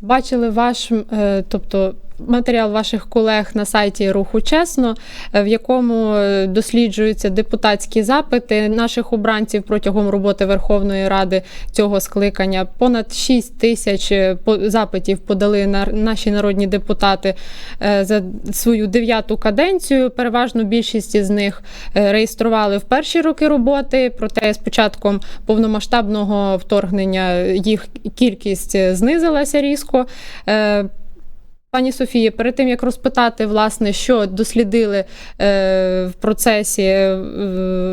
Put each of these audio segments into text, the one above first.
бачили ваш, е, тобто матеріал ваших колег на сайті Руху Чесно, е, в якому е, досліджуються депутатські запити наших обранців протягом роботи Верховної Ради цього скликання. Понад 6 тисяч е, запитів подали на наші народні депутати за свою дев'яту каденцію. Переважно більшість із них реєстрували в перші роки роботи. Проте з початком повномасштабного вторгнення їх кількість знизилася різко. Пані Софія, перед тим як розпитати, власне, що дослідили е, в процесі е,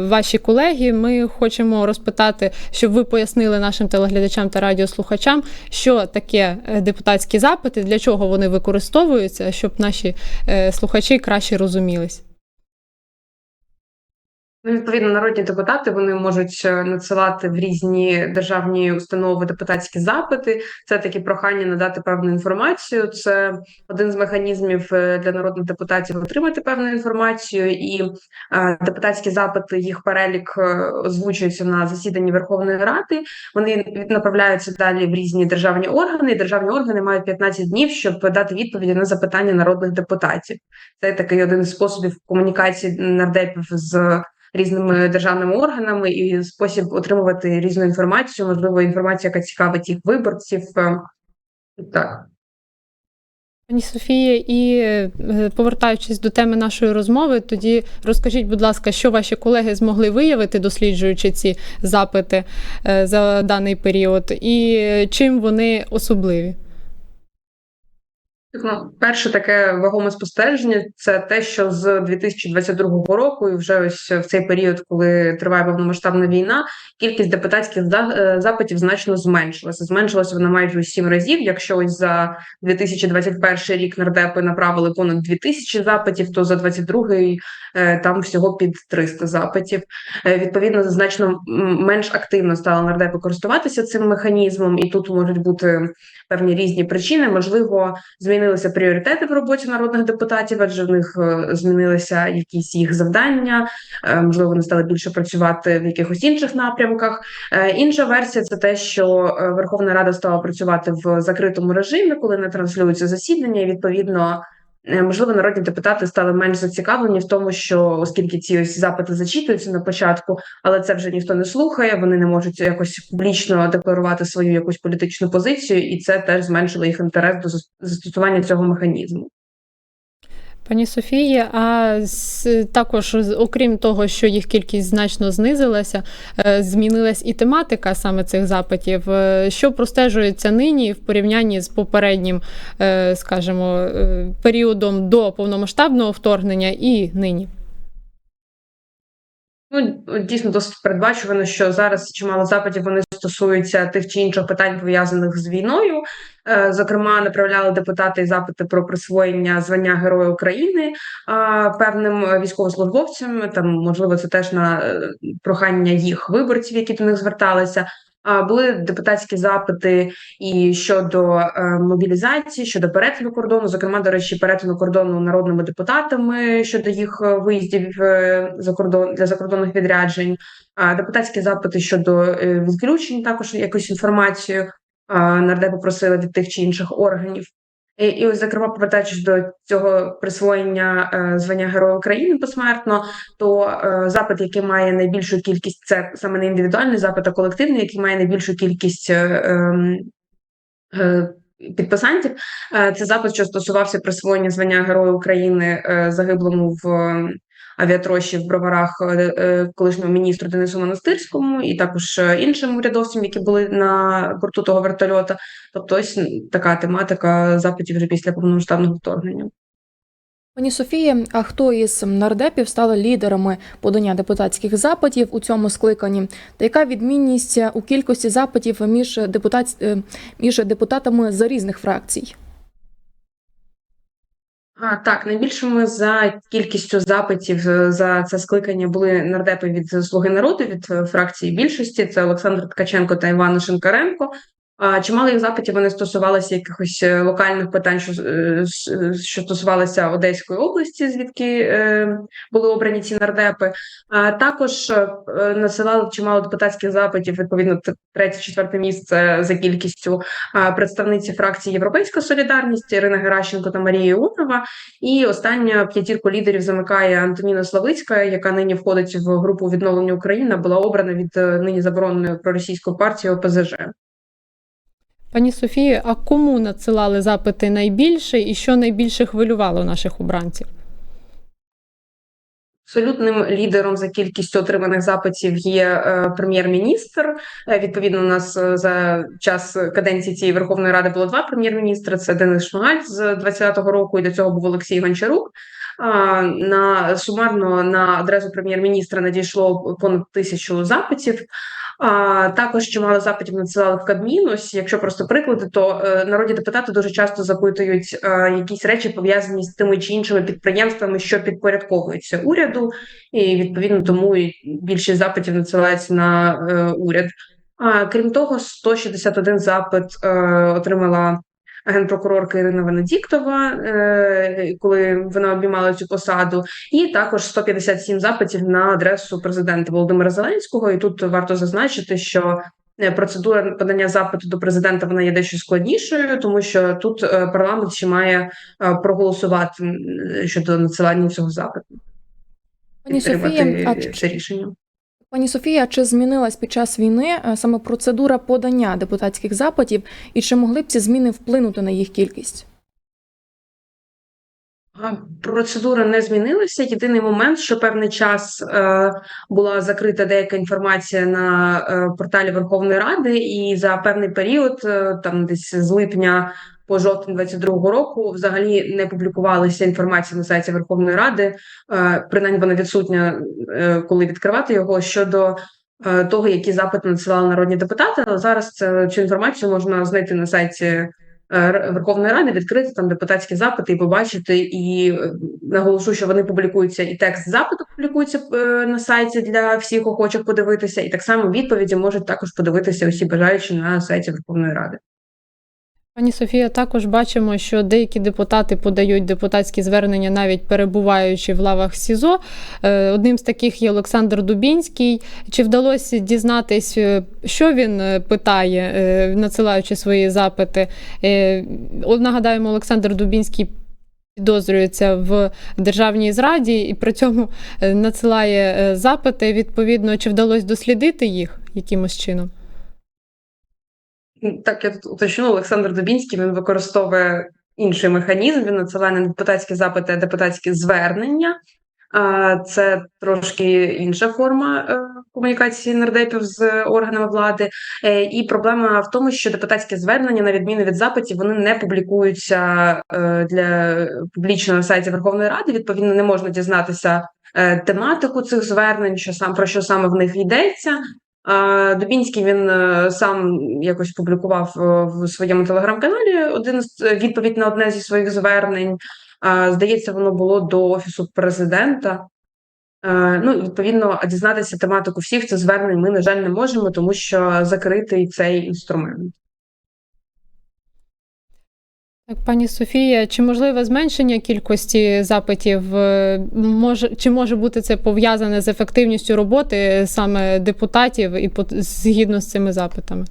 ваші колеги, ми хочемо розпитати, щоб ви пояснили нашим телеглядачам та радіослухачам, що таке е, депутатські запити, для чого вони використовуються, щоб наші е, слухачі краще розумілись. Ну, відповідно, народні депутати вони можуть е, надсилати в різні державні установи депутатські запити. Це такі прохання надати певну інформацію. Це один з механізмів е, для народних депутатів отримати певну інформацію, і е, депутатські запити, їх перелік озвучується на засіданні Верховної Ради. Вони направляються далі в різні державні органи. і Державні органи мають 15 днів, щоб дати відповіді на запитання народних депутатів. Це такий один з способів комунікації нардепів з різними державними органами і спосіб отримувати різну інформацію, можливо, інформацію, яка цікавить їх виборців. е, Так. Пані Софія, і е, повертаючись до теми нашої розмови, тоді розкажіть, будь ласка, що ваші колеги змогли виявити, досліджуючи ці запити е, за даний період, і чим вони особливі? Ну, перше таке вагоме спостереження це те, що з 2022 року, і вже ось в цей період, коли триває повномасштабна війна, кількість депутатських е, запитів значно зменшилася. Зменшилася вона майже у сім разів. Якщо ось за 2021 рік нардепи направили понад 2000 запитів, то за 2022 е, там всього під 300 запитів. Е, Відповідно, значно менш активно стали нардепи користуватися цим механізмом, і тут можуть бути певні різні причини. Можливо, змінилися пріоритети в роботі народних депутатів, адже в них е, змінилися якісь їх завдання. е, Можливо, вони стали більше працювати в якихось інших напрямках. Е, Інша версія це те, що Верховна Рада стала працювати в закритому режимі, коли не транслюються засідання. і, Відповідно, можливо, народні депутати стали менш зацікавлені в тому, що оскільки ці ось запити зачитуються на початку, але це вже ніхто не слухає. Вони не можуть якось публічно декларувати свою якусь політичну позицію, і це теж зменшило їх інтерес до зас- застосування цього механізму. Пані Софії, а також, окрім того, що їх кількість значно знизилася, е, змінилась і тематика саме цих запитів. Е, Що простежується нині в порівнянні з попереднім, е, скажімо, періодом до повномасштабного вторгнення і нині? Ну дійсно досить передбачувано, що зараз чимало запитів вони стосуються тих чи інших питань пов'язаних з війною. Е, Зокрема, направляли депутати запити про присвоєння звання Героя України певним е, військовослужбовцям. Там можливо це теж на е, прохання їх виборців, які до них зверталися. Були депутатські запити і щодо е, мобілізації, щодо перетину кордону, зокрема, до речі, перетину кордону народними депутатами щодо їх е, виїздів е, за кордон для закордонних відряджень, депутатські запити щодо відключень, також якусь інформацію нардепи просили від тих чи інших органів. І, і зокрема, повертаючись до цього присвоєння е, звання Героя України посмертно, то е, запит, який має найбільшу кількість, це саме не індивідуальний запит, а колективний, який має найбільшу кількість е, ем, е, підписантів. Е, Це запит, що стосувався присвоєння звання Героя України е, загиблому в авіатрощі в броварах е, е, колишньому міністру Денису Монастирському і також е, іншим урядовцям, які були на борту того вертольота. Тобто, ось така тематика запитів вже після повномасштабного вторгнення. Пані Софія, а хто із нардепів стали лідерами подання депутатських запитів у цьому скликанні? Та яка відмінність у кількості запитів між депутат... між депутатами з різних фракцій? А, так, найбільшими за кількістю запитів е, за це скликання були нардепи від Слуги народу від е, фракції більшості. Це Олександр Ткаченко та Іван Шинкаренко. Чимало їх запитів вони стосувалися якихось е, локальних питань, що, е, що стосувалися Одеської області, звідки е, були обрані ці нардепи. Також насилали чимало депутатських запитів, відповідно, третє, четверте місце за кількістю представниці фракції Європейська Солідарність Ірина Геращенко та Марія Іонова. І остання п'ятірку лідерів замикає Антоніна Славицька, яка нині входить в групу відновлення України, була обрана від нині забороненої проросійської партії ОПЗЖ. Пані Софію, а кому надсилали запити найбільше і що найбільше хвилювало наших обранців? Абсолютним лідером за кількістю отриманих запитів є е, прем'єр-міністр. Е, відповідно, у нас е, за час каденції цієї Верховної Ради було два прем'єр-міністри: це Денис Шмигаль з 2020 року, і до цього був Олексій Гончарук. На сумарно на адресу прем'єр-міністра надійшло понад тисячу запитів. А також чимало запитів надсилали в Кабмін. Ось, якщо просто приклади, то е, народні депутати дуже часто запитують е, якісь речі пов'язані з тими чи іншими підприємствами, що підпорядковуються уряду, і відповідно тому і більшість запитів надсилається на е, уряд. А крім того, 161 запит е, отримала генпрокурорка Ірина Венедіктова, е, коли вона обіймала цю посаду, і також 157 запитів на адресу президента Володимира Зеленського. І тут варто зазначити, що е, процедура подання запиту до президента вона є дещо складнішою, тому що тут е, парламент ще має проголосувати щодо надсилання цього запиту. Пані Софія, це рішення. Пані Софія, чи змінилась під час війни е, саме процедура подання депутатських запитів, і чи могли б ці зміни вплинути на їх кількість? Процедура не змінилася. Єдиний момент, що певний час е, була закрита деяка інформація на е, порталі Верховної Ради, і за певний період, е, там десь з липня по жовтень 22-го року, взагалі не публікувалася інформація на сайті Верховної Ради. Е, принаймні вона відсутня, е, коли відкривати його щодо. е, Того, які запити надсилали народні депутати, але зараз цю інформацію можна знайти на сайті Верховної Ради, відкрити там депутатські запити і побачити. І наголошу, що вони публікуються, і текст запиту публікується на сайті для всіх охочих подивитися, і так само відповіді можуть також подивитися усі бажаючі на сайті Верховної Ради. Пані Софія, також бачимо, що деякі депутати подають депутатські звернення, навіть перебуваючи в лавах СІЗО. Е, Одним з таких є Олександр Дубінський. Чи вдалося дізнатись, е, що він е, питає, надсилаючи свої запити? Нагадаємо, Олександр Дубінський. Підозрюється в державній зраді і при цьому надсилає запити. Відповідно, чи вдалося дослідити їх якимось чином? Так, я тут уточню, Олександр Дубінський він використовує інший механізм. Він надсилає не депутатські запити, а депутатські звернення. Це трошки інша форма е, комунікації нардепів з органами влади. Е, І проблема в тому, що депутатські звернення, на відміну від запитів, вони не публікуються е, для публічно на сайті Верховної Ради. Відповідно, не можна дізнатися тематику цих звернень, що сам про що саме в них йдеться. Дубінський він е, сам якось публікував е, в своєму телеграм-каналі один з е, відповідь на одне зі своїх звернень. Здається, воно було до офісу президента. Ну, відповідно, дізнатися тематику всіх цих звернень ми, на жаль, не можемо, тому що закритий цей інструмент. Так, пані Софія, чи можливе зменшення кількості запитів? Е, Може, чи може бути це пов'язане з ефективністю роботи саме депутатів і згідно з цими запитами?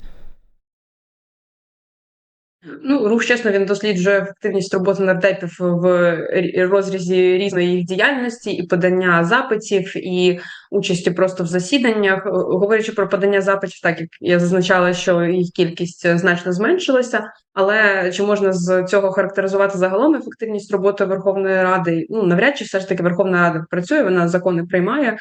Ну, рух чесно, він досліджує ефективність роботи нардепів в розрізі різної їх діяльності і подання запитів, і участі просто в засіданнях. Говорячи про подання запитів, так як я зазначала, що їх кількість е, значно зменшилася. Але чи можна з цього характеризувати загалом ефективність роботи Верховної Ради? Ну навряд чи все ж таки Верховна Рада працює, вона закони приймає.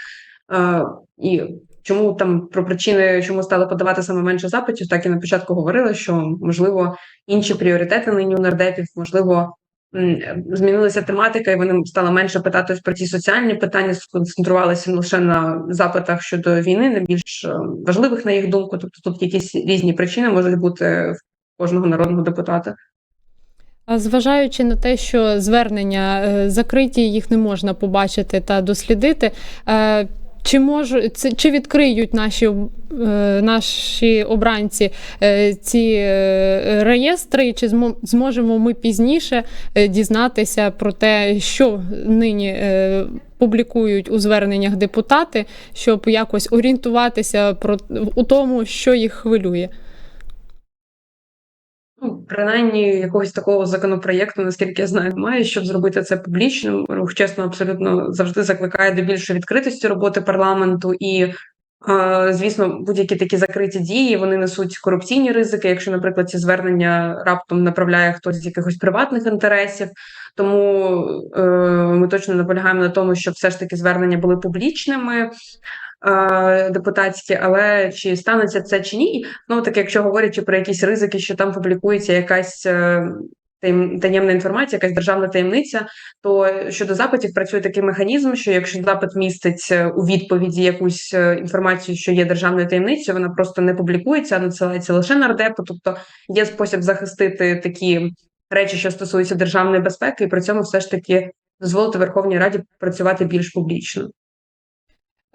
Е, і чому там про причини, чому стали подавати саме менше запитів, так і на початку говорили, що можливо інші пріоритети нині у нардепів, можливо, змінилася тематика, і вони стали менше питатись про ці соціальні питання, сконцентрувалися лише на запитах щодо війни, не більш е, важливих на їх думку. Тобто тут якісь різні причини можуть бути в кожного народного депутата. А зважаючи на те, що звернення е, закриті, їх не можна побачити та дослідити. Чи може це чи відкриють наші е, наші обранці е, ці е, реєстри, чи змо- зможемо ми пізніше дізнатися про те, що нині публікують у зверненнях депутати, щоб якось орієнтуватися про у тому, що їх хвилює. Принаймні якогось такого законопроєкту, наскільки я знаю, немає, щоб зробити це публічним. Рух чесно абсолютно завжди закликає до більшої відкритості роботи парламенту і. е, Звісно, будь-які такі закриті дії вони несуть корупційні ризики. Якщо, наприклад, ці звернення раптом направляє хтось з якихось приватних інтересів, тому е, ми точно наполягаємо на тому, щоб все ж таки звернення були публічними. Депутатські, але чи станеться це чи ні? Ну так, якщо говорячи про якісь ризики, що там публікується якась е, таємна інформація, якась державна таємниця, то щодо запитів працює такий механізм, що якщо запит містить е, у відповіді якусь е, інформацію, що є державною таємницею, вона просто не публікується, а надсилається лише нардепу. Тобто є спосіб захистити такі речі, що стосуються державної безпеки, і при цьому все ж таки дозволити Верховній Раді працювати більш публічно.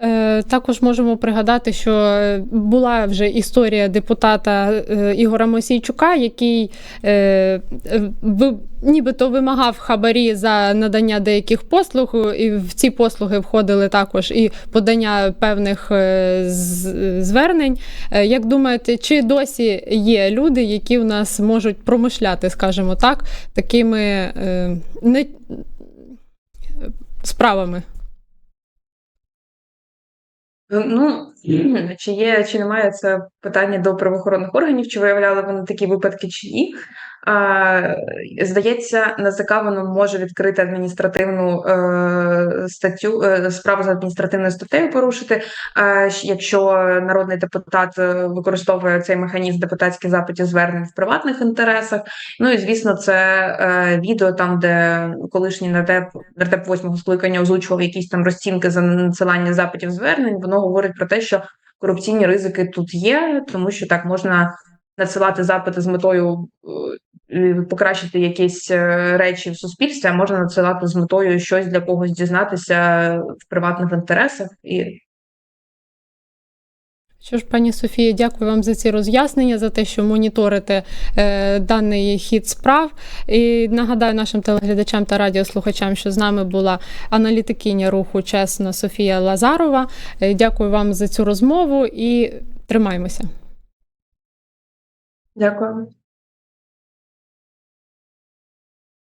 Е, Також можемо пригадати, що е, була вже історія депутата е, Ігора Мосійчука, який нібито вимагав хабарі за надання деяких послуг, і в ці послуги входили також і подання певних звернень. Як думаєте, чи досі є люди, які в нас можуть промишляти, скажімо так, такими не... справами? Ну чи є, чи немає це питання до правоохоронних органів, чи виявляли вони такі випадки, чи ні? А, здається, НАЗК воно може відкрити адміністративну е, статтю, е, справу за адміністративною статтею порушити, е, якщо народний депутат е, використовує цей механізм депутатських запитів звернень в приватних інтересах. Ну і звісно, це е, відео там, де колишній нардеп, нардеп восьмого скликання озвучував якісь там розцінки за надсилання запитів звернень. Воно говорить про те, що корупційні ризики тут є, тому що так можна надсилати запити з метою е, покращити якісь е, речі в суспільстві, а можна надсилати з метою щось для когось дізнатися в приватних інтересах. І Що ж, пані Софія, дякую вам за ці роз'яснення, за те, що моніторите е, даний хід справ. І нагадаю нашим телеглядачам та радіослухачам, що з нами була аналітикиня руху чесно Софія Лазарова. Е, дякую вам за цю розмову і тримаємося. дякую.